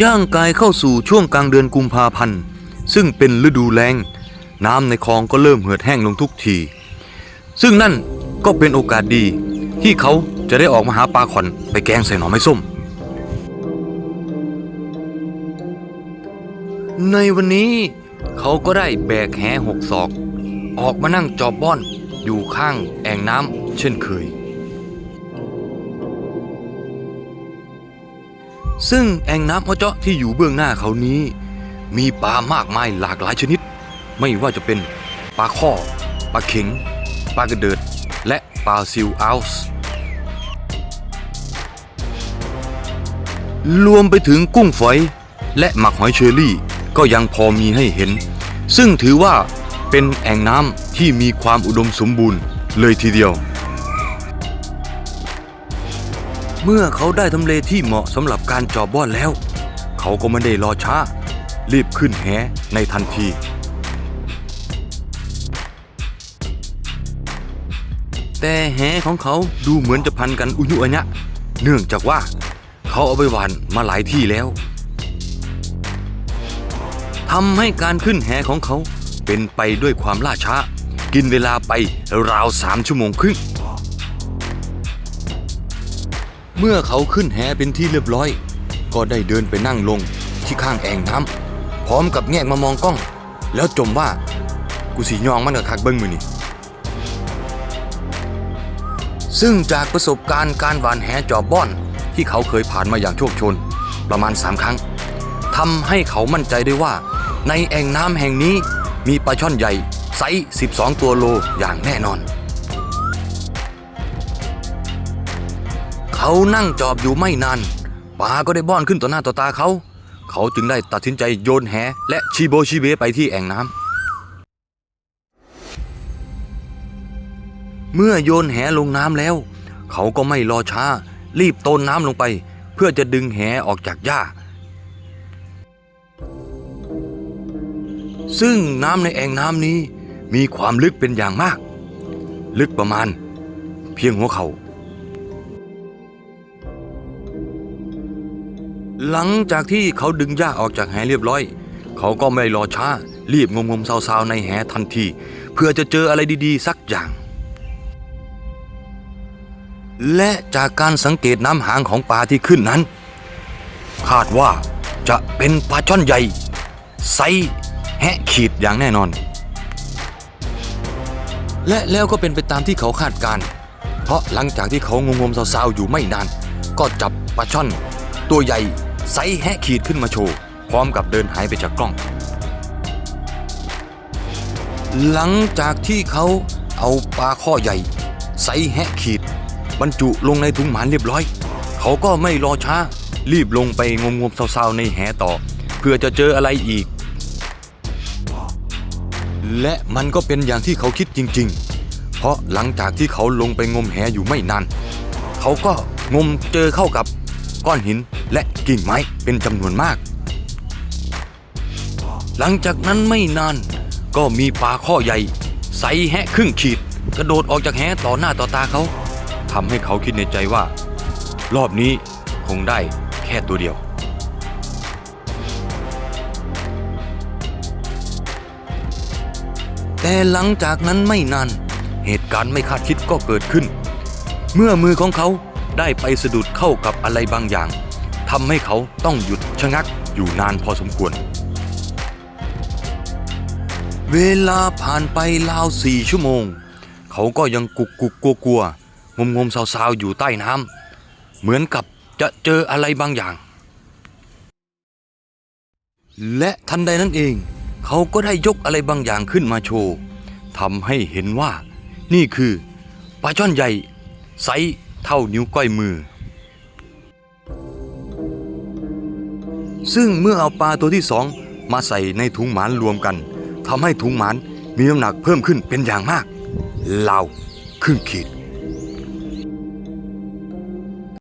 ย่างกายเข้าสู่ช่วงกลางเดือนกุมภาพันธ์ ซึ่งเป็นฤดูแล้ง น้ำในคลองก็เริ่มเหือดแห้งลงทุกที ซึ่งนั่นก็เป็นโอกาสดี ที่เขาจะได้ออกมาหาปลาขอนไปแกงใส่หน่อไม้ส้ม ในวันนี้เขาก็ได้แบกแหหกศอก ออกมานั่งจอบบ้อนอยู่ข้างแอ่งน้ำเช่นเคย ซึ่งแอ่งน้ำอ้อเจาะที่อยู่เบื้องหน้าเขานี้ มีปลามากมายหลากหลายชนิด ไม่ว่าจะเป็นปลาข้อปลาเข็งปลากระเดิด และปลาซิลอัลส์รวมไปถึงกุ้งฝอย และหมักหอยเชอรี่ ก็ยังพอมีให้เห็น ซึ่งถือว่าเป็นแอ่งน้ำที่มีความอุดมสมบูรณ์เลยทีเดียว เมื่อเขาได้ทำเลที่เหมาะสำหรับการจอบบ้อนแล้ว เขาก็ไม่ได้รอช้า รีบขึ้นแหในทันที แต่แหของเขาดูเหมือนจะพันกันอุยุอัญะเนื่องจากว่าเขาเอาไปหวานมาหลายที่แล้วทำให้การขึ้นแหของเขาเป็นไปด้วยความล่าช้า กินเวลาไปราวสามชั่วโมงครึ่ง เมื่อเขาขึ้นแหเป็นที่เรียบร้อย ก็ได้เดินไปนั่งลงที่ข้างแอ่งน้ำพร้อมกับแงกมามองกล้อง แล้วจมว่า กูสียองมันกับคักเบิ้งมือนี่ซึ่งจากประสบการณ์การหวานแหจอบบ้อน ที่เขาเคยผ่านมาอย่างโชคชน ประมาณ 3 ครั้งทำให้เขามั่นใจได้ว่า ในแอ่งน้ำแห่งนี้มีปลาช่อนใหญ่ไซส์12 ตัวโลอย่างแน่นอน เขานั่งจอบอยู่ไม่นานปลาก็ได้บ้อนขึ้นต่อหน้าต่อตาเขา เขาจึงได้ตัดสินใจโยนแหและชีโบชีเบไปที่แอ่งน้ำเมื่อโยนแหลงน้ำแล้ว เขาก็ไม่รอช้า รีบโตนน้ำลงไป เพื่อจะดึงแหออกจากหญ้า ซึ่งน้ำในแอ่งน้ำนี้มีความลึกเป็นอย่างมาก ลึกประมาณ เพียงหัวเขา่า หลังจากที่เขาดึงหญ้าออกจากแหเรียบร้อย เขาก็ไม่รอช้า รีบงมงมๆซาวๆในแหทันที เพื่อจะเจออะไรดีๆ สักอย่าง และจากการสังเกตน้ำหางของปลาที่ขึ้นนั้น คาดว่าจะเป็นปลาช่อนใหญ่ไซแหะขีดอย่างแน่นอน และแล้วก็เป็นไปตามที่เขาคาดการณ์เพราะหลังจากที่เขางมงมๆซาวๆอยู่ไม่นาน ก็จับปลาช่อนตัวใหญ่ ไซส์แหะขีดขึ้นมาโชว์ พร้อมกับเดินหายไปจากกล้อง หลังจากที่เขาเอาปลาข้อใหญ่ ไซส์แหะขีด บรรจุลงในถุงหมานเรียบร้อย เขาก็ไม่รอช้า รีบลงไปงมงมๆซาวๆในแหต่อ เพื่อจะเจออะไรอีก และมันก็เป็นอย่างที่เขาคิดจริง ๆ เพราะหลังจากที่เขาลงไปงมแหอยู่ไม่นานเขาก็งมเจอเข้ากับ ก้อนหินและกิ่งไม้เป็นจำนวนมาก หลังจากนั้นไม่นานก็มีปลาข้อใหญ่ไซส์แหะครึ่งขีด กระโดดออกจากแหต่อหน้าต่อตาเขาทำให้เขาคิดในใจว่า รอบนี้คงได้แค่ตัวเดียว แต่หลังจากนั้นไม่นาน เหตุการณ์ไม่คาดคิดก็เกิดขึ้น เมื่อมือของเขา ได้ไปสะดุดเข้ากับอะไรบางอย่างทำให้เขาต้องหยุดชะงักอยู่นานพอสมควร เวลาผ่านไปราวสี่ชั่วโมง เขาก็ยังกุกกุกกลัวกลัวงมงมสาวๆอยู่ใต้น้ำเหมือนกับจะเจออะไรบางอย่าง และทันใดนั้นเอง เขาก็ได้ยกอะไรบางอย่างขึ้นมาโชว์ทำให้เห็นว่า นี่คือปลาช่อนใหญ่ไซส์ เท่านิ้วก้อยมือ ซึ่งเมื่อเอาปลาตัวที่สองมาใส่ในถุงหมานรวมกันทำให้ถุงหมานมีน้ำหนักเพิ่มขึ้นเป็นอย่างมาก ราวครึ่งขีด